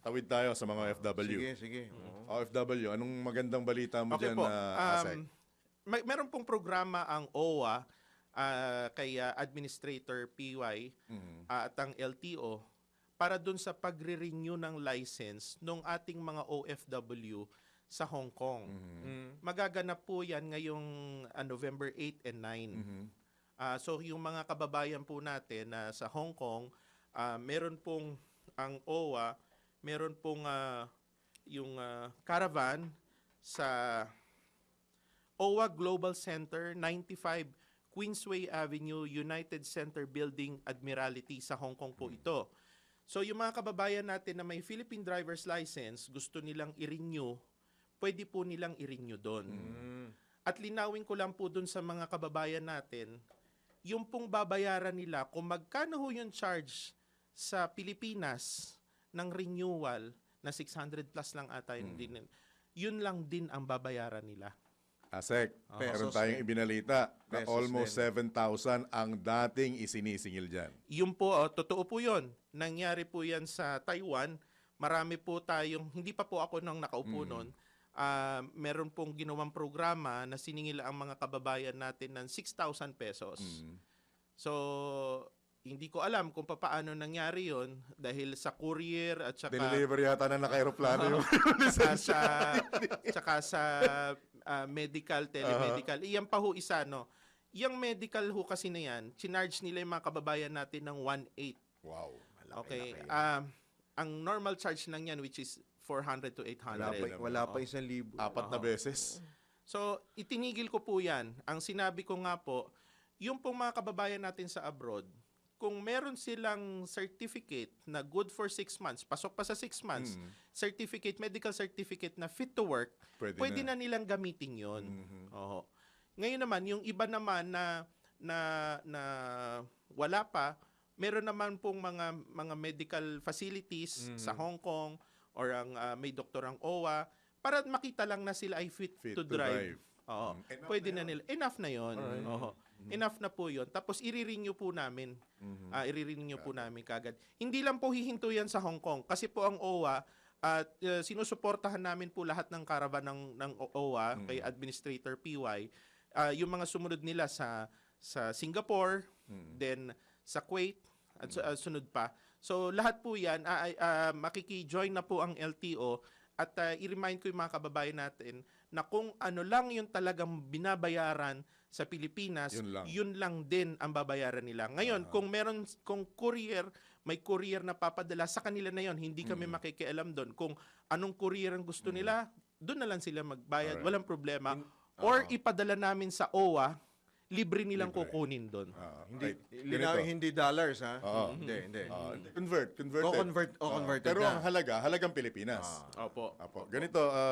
tawid tayo sa mga OFW. Sige, sige. Oo. OFW, anong magandang balita mo Okay dyan po. na Um, may, meron pong programa ang OWA ah, kay ah, Administrator PY ah, at ang LTO para dun sa pagre-renew ng license ng ating mga OFW sa Hong Kong. Magaganap po yan ngayong ah, November 8 and 9. Ah, so yung mga kababayan po natin na sa Hong Kong, ah, meron pong ang OWA, meron pong ah, yung ah, caravan sa OWA Global Center, 95 Queensway Avenue, United Center Building, Admiralty sa Hong Kong po ito. So yung mga kababayan natin na may Philippine driver's license, gusto nilang i-renew, pwede po nilang i-renew doon. At linawin ko lang po doon sa mga kababayan natin, yung pong babayaran nila, kung magkano ho yung charge sa Pilipinas ng renewal na 600 plus lang ata yun, din, yun lang din ang babayaran nila. ASEC, meron Pesos tayong ibinalita na Pesos almost 7,000 ang dating isinisingil dyan. Yun po, oh, totoo po yun. Nangyari po yan sa Taiwan. Marami po tayong, hindi pa po ako nang nakaupo noon, ah, meron pong ginawang programa na siningil ang mga kababayan natin ng 6,000 pesos. So, hindi ko alam kung paano nangyari yon dahil sa courier at saka Deliver yata na naka-aeroplano yung sa sa tsaka sa ah, medical telemedical. Iyan pa ho isa no? Yung medical ho kasi na yan chinarge nila yung mga kababayan natin ng 1.8 Wow. okay ah, ang normal charge lang yan which is 400 to Wala 800 pa, wala pa isang libo. Apat na beses. So, itinigil ko po yan. Ang sinabi ko nga po, yung pong mga kababayan natin sa abroad, kung meron silang certificate na good for six months, pasok pa sa six months, certificate, medical certificate na fit to work, Pwede pwede, na. na. nilang gamitin yon. Oo. Ngayon naman, yung iba naman na na na wala pa, meron naman pong mga mga medical facilities sa Hong Kong or ang ah, may doktor ang OWA para makita lang na sila ay fit, Fit to, to drive. drive. Oo. Mm. Enough Pwede na na, nila. Enough na 'yon. Oo. Enough na po 'yon. Tapos i-renew po namin. Ah, i-renew po namin kagad. Hindi lang po hihinto yan sa Hong Kong kasi po ang OWA at uh, sinusuportahan namin po lahat ng caravan ng ng OWA kay Administrator PY. Ah, yung mga sumunod nila sa sa Singapore, then sa Kuwait at su- ah, sunod pa. So lahat po 'yan ay, ah, makiki-join na po ang LTO at ah, i-remind ko yung mga kababayan natin na kung ano lang yung talagang binabayaran sa Pilipinas, Yun lang. yun lang din ang babayaran nila. Ngayon, kung meron kung courier, may courier na papadala sa kanila na yon, hindi kami makikialam doon. Kung anong courier ang gusto nila, doon na lang sila magbayad, Alright. walang problema. Or ipadala namin sa OWA, libre nilang Libre. kukunin doon. Ah, Hindi, right. linawin, Ganito. hindi dollars, ha? Oo. Hindi, hindi. Ah, convert, converted. O, convert- o, Ah, converted pero na. ang halaga, halagang Pilipinas. Opo. Apo. Ganito, ah,